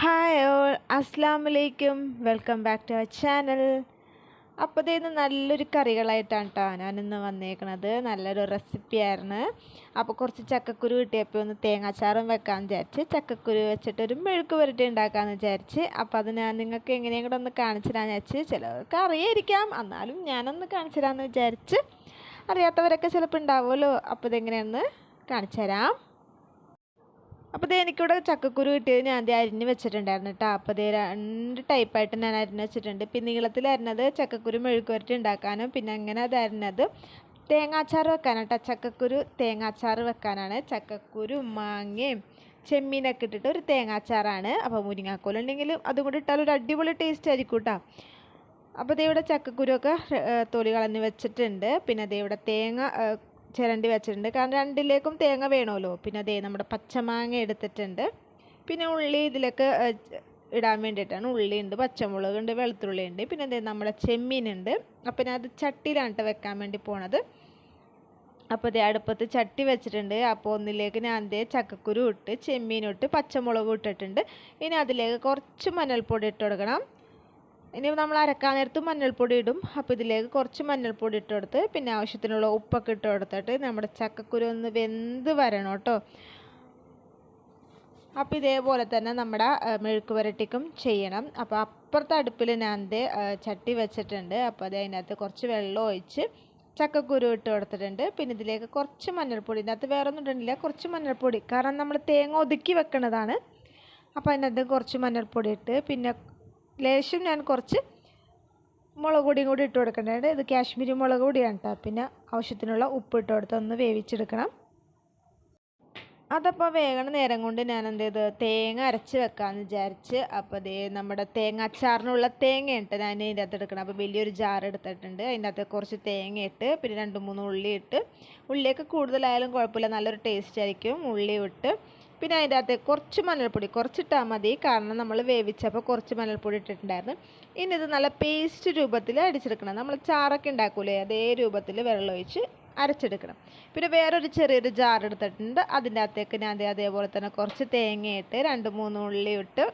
Hi all അസ്സാം വലൈക്കും welcome back to our channel. അപ്പോൾ ഇതേന്ന് നല്ലൊരു കറികളായിട്ടാണ് കേട്ടോ ഞാനിന്ന് വന്നേക്കണത്. നല്ലൊരു റെസിപ്പി ആയിരുന്നു. അപ്പോൾ കുറച്ച് ചക്കക്കുരു കിട്ടിയപ്പോൾ ഒന്ന് തേങ്ങാച്ചാറും വെക്കാമെന്ന് വിചാരിച്ച് ചക്കക്കുരു വെച്ചിട്ട് ഒരു മെഴുക്ക് പുരട്ടി ഉണ്ടാക്കാമെന്ന് വിചാരിച്ച്. അപ്പോൾ അത് ഞാൻ നിങ്ങൾക്ക് എങ്ങനെയും കൂടെ ഒന്ന് കാണിച്ചു തരാമെന്ന് വിചാരിച്ച് ചിലവർക്ക് അറിയായിരിക്കാം. എന്നാലും ഞാനൊന്ന് കാണിച്ചു തരാമെന്ന് വിചാരിച്ച്. അറിയാത്തവരൊക്കെ ചിലപ്പോൾ ഉണ്ടാവുമല്ലോ. അപ്പോൾ ഇതെങ്ങനെയാണെന്ന് കാണിച്ചു തരാം. അപ്പോൾ ഇതേ എനിക്കിവിടെ ചക്കക്കുരു കിട്ടിയത് ഞാൻ ആദ്യം അരിഞ്ഞ് വെച്ചിട്ടുണ്ടായിരുന്നു കേട്ടോ അപ്പോൾ ഇതേ രണ്ട് ടൈപ്പായിട്ട് ഞാൻ അരിഞ്ഞ് വെച്ചിട്ടുണ്ട്. പിന്നെ നീളത്തിൽ അരിഞ്ഞത് ചക്കക്കുരു മെഴുക്കുവരട്ടി ഉണ്ടാക്കാനും പിന്നെ അങ്ങനെ അത് അരിഞ്ഞത് തേങ്ങാച്ചാറ് വെക്കാനാണ് കേട്ടോ ചക്കക്കുരു തേങ്ങാച്ചാറ് വെക്കാനാണ്. ചക്കക്കുരു മാങ്ങയും ചെമ്മീനൊക്കെ ഇട്ടിട്ട് ഒരു തേങ്ങാച്ചാറാണ്. അപ്പോൾ മുരിങ്ങാക്കോലുണ്ടെങ്കിൽ അതും കൂടി ഇട്ടാൽ ഒരു അടിപൊളി ടേസ്റ്റ് ആയിരിക്കും കേട്ടോ അപ്പോൾ ദേ ഇവിടെ ചക്കക്കുരുവൊക്കെ തൊലി കളഞ്ഞ് വെച്ചിട്ടുണ്ട്. പിന്നെ ദേ ഇവിടെ തേങ്ങ ചിരണ്ടി വെച്ചിട്ടുണ്ട്. കാരണം രണ്ടിലേക്കും തേങ്ങ വേണമല്ലോ. പിന്നെ അതേ നമ്മുടെ പച്ചമാങ്ങ എടുത്തിട്ടുണ്ട്. പിന്നെ ഉള്ളി ഇതിലേക്ക് ഇടാൻ വേണ്ടിയിട്ടാണ്. ഉള്ളിയുണ്ട് പച്ചമുളകുണ്ട് വെളുത്തുള്ളി ഉണ്ട്. പിന്നെ അതേ നമ്മുടെ ചെമ്മീനുണ്ട് അപ്പം ഞാൻ അത് ചട്ടിയിലാണ് വെക്കാൻ വേണ്ടി പോണത്. അപ്പോൾ ഇതേ അടുപ്പത്ത് ചട്ടി വെച്ചിട്ടുണ്ട്. അപ്പോൾ ഒന്നിലേക്ക് ഞാൻ അതേ ചക്കക്കുരു ഇട്ട് ചെമ്മീനും ഇട്ട് പച്ചമുളകും ഇട്ടിട്ടുണ്ട്. ഇനി അതിലേക്ക് കുറച്ച് മഞ്ഞൾപ്പൊടി ഇട്ട് കൊടുക്കണം. ഇനി നമ്മൾ അരക്കാൻ നേരത്ത് മഞ്ഞൾപ്പൊടി ഇടും. അപ്പോൾ ഇതിലേക്ക് കുറച്ച് മഞ്ഞൾപ്പൊടി ഇട്ട് പിന്നെ ആവശ്യത്തിനുള്ള ഉപ്പൊക്കെ ഇട്ട് കൊടുത്തിട്ട് നമ്മുടെ ചക്കക്കുരു ഒന്ന് വെന്ത് വരണം കേട്ടോ. അപ്പോൾ ഇതേപോലെ തന്നെ നമ്മുടെ മെഴുക്ക് വരട്ടിക്കും ചെയ്യണം. അപ്പോൾ അപ്പുറത്തെ അടുപ്പിൽ ഞാൻ ദേ ചട്ടി വെച്ചിട്ടുണ്ട്. അപ്പോൾ അത് അതിനകത്ത് കുറച്ച് വെള്ളം ഒഴിച്ച് ചക്കക്കുരു ഇട്ട് കൊടുത്തിട്ടുണ്ട്. പിന്നെ ഇതിലേക്ക് കുറച്ച് മഞ്ഞൾപ്പൊടി ഇതിനകത്ത് വേറെ ഒന്നും ഇടുന്നില്ല കുറച്ച് മഞ്ഞൾപ്പൊടി. കാരണം നമ്മൾ തേങ്ങ ഒതുക്കി വെക്കുന്നതാണ് അപ്പോൾ അതിനകത്ത് കുറച്ച് മഞ്ഞൾപ്പൊടി ഇട്ട് പിന്നെ ലേശം ഞാൻ കുറച്ച് മുളക് പൊടിയും കൂടി ഇട്ട് കൊടുക്കേണ്ടത് ഇത് കാശ്മീരി മുളക് പൊടിയാണ് കേട്ടോ പിന്നെ ആവശ്യത്തിനുള്ള ഉപ്പ് ഇട്ട് കൊടുത്ത് ഒന്ന് വേവിച്ചെടുക്കണം. അതപ്പോൾ വേഗണ നേരം കൊണ്ട് ഞാൻ എന്ത് ചെയ്ത് തേങ്ങ അരച്ച് വെക്കാമെന്ന് വിചാരിച്ച് അപ്പോൾ ദേ നമ്മുടെ തേങ്ങ അച്ചാറിനുള്ള തേങ്ങ ഞാൻ ഇതിന്റെ അകത്ത് എടുക്കണം. അപ്പോൾ വലിയൊരു ജാർ എടുത്തിട്ടുണ്ട്. അതിന്റെ അകത്ത് കുറച്ച് തേങ്ങ ഇട്ട് പിന്നെ രണ്ട് മൂന്ന് ഉള്ളി ഇട്ട് ഉള്ളിയൊക്കെ കൂടുതലായാലും കുഴപ്പമില്ല. നല്ലൊരു ടേസ്റ്റ് ആയിരിക്കും. ഉള്ളി ഇട്ട് പിന്നെ അതിന്റെ അകത്ത് കുറച്ച് മഞ്ഞൾപ്പൊടി കുറച്ചിട്ടാൽ മതി. കാരണം നമ്മൾ വേവിച്ചപ്പോൾ കുറച്ച് മഞ്ഞൾപ്പൊടി ഇട്ടിട്ടുണ്ടായിരുന്നു. ഇനി ഇത് നല്ല പേസ്റ്റ് രൂപത്തിൽ അടിച്ചെടുക്കണം. നമ്മൾ ചാറൊക്കെ ഉണ്ടാക്കൂലേ അതേ രൂപത്തിൽ വെള്ളമൊഴിച്ച് അരച്ചെടുക്കണം. പിന്നെ വേറൊരു ചെറിയൊരു ജാർ എടുത്തിട്ടുണ്ട്. അതിന്റെ അകത്തേക്ക് ഞാൻ അതേപോലെ തന്നെ കുറച്ച് തേങ്ങയിട്ട് രണ്ട് മൂന്ന് ഉള്ളി ഇട്ട്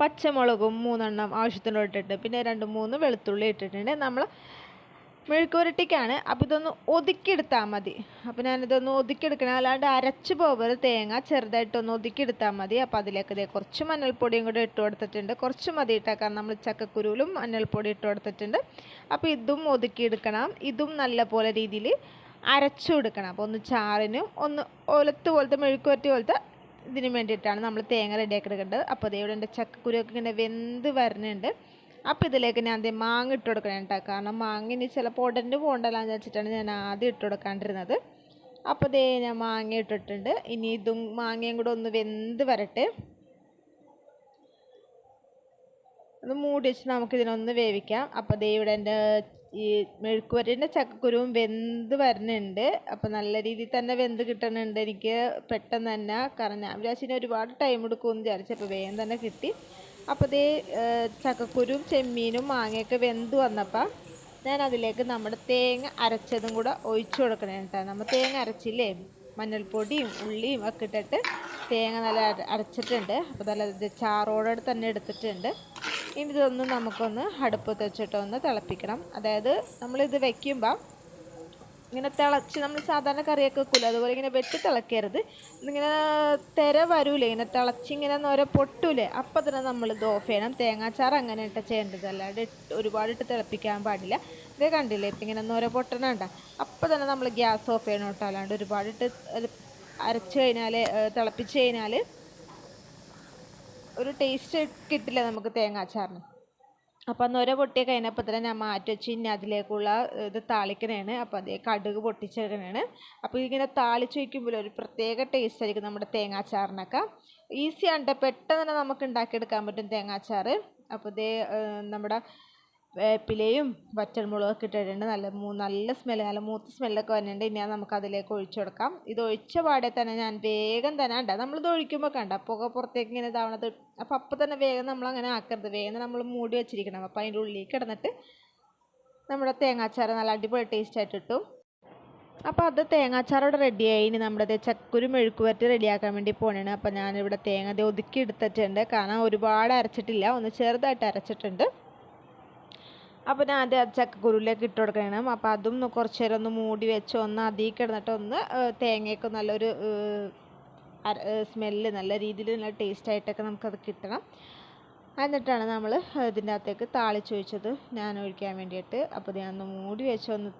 പച്ചമുളകും മൂന്നെണ്ണം ആവശ്യത്തിനുള്ള ഇട്ടിട്ട് പിന്നെ രണ്ട് മൂന്ന് വെളുത്തുള്ളി ഇട്ടിട്ടുണ്ട്. നമ്മൾ മെഴുക്കുരട്ടിക്കാണ് അപ്പോൾ ഇതൊന്ന് ഒതുക്കിയെടുത്താൽ മതി. അപ്പോൾ ഞാനിതൊന്ന് ഒതുക്കിയെടുക്കണം. അല്ലാണ്ട് അരച്ച് പോകരുത് തേങ്ങ ചെറുതായിട്ടൊന്ന് ഒതുക്കിയെടുത്താൽ മതി. അപ്പോൾ അതിലേക്ക് ഇതേ കുറച്ച് മഞ്ഞൾപ്പൊടിയും കൂടി ഇട്ട് കൊടുത്തിട്ടുണ്ട്. കുറച്ച് മതി ഇട്ടാൽ നമ്മൾ ചക്കക്കുരുവിലും മഞ്ഞൾപ്പൊടി ഇട്ട് കൊടുത്തിട്ടുണ്ട്. അപ്പോൾ ഇതും ഒതുക്കിയെടുക്കണം. ഇതും നല്ല പോലെ രീതിയിൽ അരച്ചു കൊടുക്കണം. അപ്പോൾ ഒന്ന് ചാറിനും ഒന്ന് ഒലത്ത് പോലത്തെ മെഴുക്കുവരട്ടി പോലത്തെ ഇതിന് വേണ്ടിയിട്ടാണ് നമ്മൾ തേങ്ങ റെഡിയാക്കി എടുക്കേണ്ടത്. അപ്പോൾ അതേ ഇവിടെ എന്റെ ചക്കക്കുരുവൊക്കെ ഇങ്ങനെ വെന്ത് വരുന്നുണ്ട് അപ്പോൾ ഇതിലേക്ക് ഞാൻ ആദ്യം മാങ്ങ ഇട്ട് കൊടുക്കണം കേട്ടോ. കാരണം മാങ്ങ ഇനി ചിലപ്പോൾ ഉടനെ പോകണ്ടല്ലാന്ന് വെച്ചിട്ടാണ് ഞാൻ ആദ്യം ഇട്ട് കൊടുക്കാണ്ടിരുന്നത്. അപ്പോൾ ദേ ഞാൻ മാങ്ങ ഇട്ടിട്ടുണ്ട്. ഇനി ഇതും മാങ്ങയും കൂടെ ഒന്ന് വെന്ത് വരട്ടെ. ഒന്ന് മൂടി വെച്ച് നമുക്കിതിനൊന്ന് വേവിക്കാം. അപ്പോൾ ദേ ഇവിടെ എന്റെ ഈ മെഴുക്കുവരന്റെ ചക്കക്കുരുവും വെന്ത് വരുന്നുണ്ട് അപ്പോൾ നല്ല രീതിയിൽ തന്നെ വെന്ത് കിട്ടണുണ്ട് എനിക്ക് പെട്ടെന്ന് തന്നെ. കാരണം ഞാൻ വിചാരിച്ചതിന് ഒരുപാട് ടൈം എടുക്കുമെന്ന് വിചാരിച്ചു. അപ്പോൾ വേഗം തന്നെ കിട്ടി. അപ്പോൾ ഇതേ ചക്കക്കുരുവും ചെമ്മീനും മാങ്ങയൊക്കെ വെന്ത് വന്നപ്പോൾ ഞാൻ അതിലേക്ക് നമ്മുടെ തേങ്ങ അരച്ചതും കൂടെ ഒഴിച്ചു കൊടുക്കണം കേട്ടോ. നമ്മൾ തേങ്ങ അരച്ചില്ലേ? മഞ്ഞൾപ്പൊടിയും ഉള്ളിയും ഒക്കെ ഇട്ടിട്ട് തേങ്ങ നല്ല അരച്ചിട്ടുണ്ട്. അപ്പോൾ നല്ല ചാറോടെ തന്നെ എടുത്തിട്ടുണ്ട്. ഇനി ഇതൊന്ന് നമുക്കൊന്ന് അടുപ്പത്ത് വെച്ചിട്ട് ഒന്ന് തിളപ്പിക്കണം. അതായത് നമ്മളിത് വെക്കുമ്പം ഇങ്ങനെ തിളച്ച് നമ്മൾ സാധാരണ കറിയൊക്കെ വെക്കില്ല അതുപോലെ ഇങ്ങനെ വെട്ടി തിളക്കരുത്. ഇങ്ങനെ തിര വരൂലേ ഇങ്ങനെ തിളച്ച് ഇങ്ങനെ നോര പൊട്ടൂലേ അപ്പം തന്നെ നമ്മൾ ഇത് ഓഫ് ചെയ്യണം. തേങ്ങാച്ചാറ് അങ്ങനെ ഇട്ട് ചെയ്യേണ്ടത് അല്ലാണ്ട് ഒരുപാട് ഇട്ട് തിളപ്പിക്കാൻ പാടില്ല. ഇത് കണ്ടില്ലേ ഇപ്പം ഇങ്ങനെ നോര പൊട്ടണണ്ട അപ്പം തന്നെ നമ്മൾ ഗ്യാസ് ഓഫ് ചെയ്യണം കേട്ടോ. അല്ലാണ്ട് ഒരുപാട് ഇട്ട് അരച്ച് കഴിഞ്ഞാൽ തിളപ്പിച്ച് കഴിഞ്ഞാൽ ഒരു ടേസ്റ്റ് കിട്ടില്ല നമുക്ക് തേങ്ങാച്ചാറിന് അപ്പോൾ നൊര പൊട്ടിയ കഴിഞ്ഞപ്പോൾ തന്നെ ഞാൻ മാറ്റി വെച്ച് ഇനി അതിലേക്കുള്ള ഇത് താളിക്കണേണ്. അപ്പോൾ അതേ കടുക് പൊട്ടിച്ചെടുക്കണേണ്. അപ്പോൾ ഇങ്ങനെ താളിച്ച് വയ്ക്കുമ്പോൾ ഒരു പ്രത്യേക ടേസ്റ്റ് ആയിരിക്കും നമ്മുടെ തേങ്ങാച്ചാറിനൊക്കെ ഈസി ആണ് പെട്ടെന്ന് തന്നെ നമുക്ക് ഉണ്ടാക്കിയെടുക്കാൻ പറ്റും തേങ്ങാച്ചാറ് അപ്പോൾ ഇതേ നമ്മുടെ വേപ്പിലയും വറ്റൽമുളകൊക്കെ ഇട്ടിട്ടുണ്ട്. നല്ല നല്ല സ്മെല്ല് നല്ല മൂത്ത സ്മെല്ലൊക്കെ വരുന്നുണ്ട് ഇനി നമുക്ക് അതിലേക്ക് ഒഴിച്ചു കൊടുക്കാം. ഇത് ഒഴിച്ച പാടെ തന്നെ ഞാൻ വേഗം തന്നെ ഉണ്ട് നമ്മളിത് ഒഴിക്കുമ്പോൾ കണ്ട? പുക പുറത്തേക്ക് ഇങ്ങനെ ഇതാവണത് അപ്പോൾ അപ്പം തന്നെ വേഗം നമ്മൾ അങ്ങനെ ആക്കരുത്. വേഗം നമ്മൾ മൂടി വെച്ചിരിക്കണം. അപ്പോൾ അതിന്റെ ഉള്ളിൽ കിടന്നിട്ട് നമ്മുടെ തേങ്ങാച്ചാറ് നല്ല അടിപൊളി ടേസ്റ്റ് ആയിട്ട് കിട്ടും. അപ്പോൾ അത് തേങ്ങാച്ചാറോടെ റെഡിയായി ഇനി നമ്മുടെ ചക്കുരു മെഴുക്ക് വരട്ടി റെഡിയാക്കാൻ വേണ്ടി പോകണേണ് അപ്പോൾ ഞാനിവിടെ തേങ്ങ ഒതുക്കി എടുത്തിട്ടുണ്ട്. കാരണം ഒരുപാട് അരച്ചിട്ടില്ല. ഒന്ന് ചെറുതായിട്ട് അരച്ചിട്ടുണ്ട്. അപ്പോൾ ഞാൻ അത് ചക്കക്കുരുവിലേക്ക് ഇട്ട് കൊടുക്കണം. അപ്പോൾ അതും കുറച്ച് നേരം ഒന്ന് മൂടി വെച്ച് ഒന്ന് അതിൽ കിടന്നിട്ട് ഒന്ന് തേങ്ങയൊക്കെ നല്ലൊരു സ്മെല്ല് നല്ല രീതിയിൽ നല്ല ടേസ്റ്റ് ആയിട്ടൊക്കെ നമുക്കത് കിട്ടണം. എന്നിട്ടാണ് നമ്മൾ ഇതിന്റെ അകത്തേക്ക് താളിച്ച് ഒഴിച്ചത് ഞാൻ ഒഴിക്കാൻ വേണ്ടിയിട്ട്. അപ്പോൾ ഞാൻ ഒന്ന് മൂടി വെച്ച് ഒന്ന്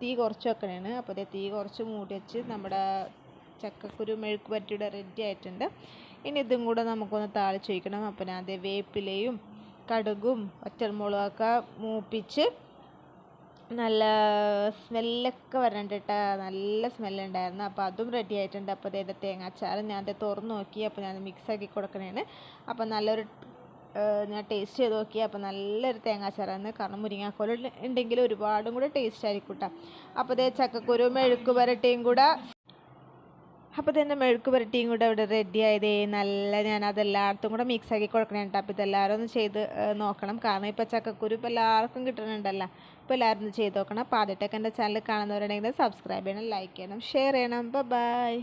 തീ കുറച്ച് വെക്കണേണ്. അപ്പോൾ തീ കുറച്ച് മൂടി വെച്ച് നമ്മുടെ ചക്കക്കുരു മെഴുക്ക് പറ്റിയുടെ റെഡി ആയിട്ടുണ്ട്. ഇനി ഇതും കൂടെ നമുക്കൊന്ന് താളിച്ച് ഒഴിക്കണം. അപ്പോൾ ഞാൻ അതേ വേപ്പിലയും കടുകും ഒറ്റമുളകൊക്കെ മൂപ്പിച്ച് നല്ല സ്മെല്ലൊക്കെ വരണ്ടിട്ട നല്ല സ്മെല്ലുണ്ടായിരുന്നു. അപ്പോൾ അതും റെഡി ആയിട്ടുണ്ട്. അപ്പോൾ അതിന്റെ തേങ്ങാച്ചാറ് ഞാൻ അത് തുറന്ന് നോക്കി. അപ്പോൾ ഞാൻ മിക്സ് ആക്കി കൊടുക്കണേണ്. അപ്പോൾ നല്ലൊരു ഞാൻ ടേസ്റ്റ് ചെയ്ത് നോക്കി. അപ്പോൾ നല്ലൊരു തേങ്ങാച്ചാറാണ്. കാരണം മുരിങ്ങാക്കോല ഉണ്ടെങ്കിൽ ഒരുപാടും കൂടെ ടേസ്റ്റ് ആയിരിക്കും കേട്ടോ അപ്പോൾ അതേ ചക്കക്കുരു മെഴുക്ക് പുരട്ടിയും കൂടെ അപ്പോൾ തന്നെ മെഴുക്ക് പുരട്ടിയും കൂടെ ഇവിടെ റെഡി ആയതേ നല്ല ഞാൻ അതെല്ലായിടത്തും കൂടെ മിക്സ് ആക്കി കൊടുക്കണം കേട്ടോ അപ്പോൾ ഇതെല്ലാവരും ഒന്ന് ചെയ്ത് നോക്കണം. കാരണം ഇപ്പോൾ ചക്കക്കുരു ഇപ്പോൾ എല്ലാവർക്കും കിട്ടുന്നുണ്ടല്ലോ അപ്പോൾ എല്ലാവരും ഒന്ന് ചെയ്ത് നോക്കണം. അപ്പോൾ ആദ്യമായിട്ടൊക്കെ എന്റെ ചാനൽ കാണുന്നവരുണ്ടെങ്കിൽ സബ്സ്ക്രൈബ് ചെയ്യണം ലൈക്ക് ചെയ്യണം ഷെയർ ചെയ്യണം. ബൈ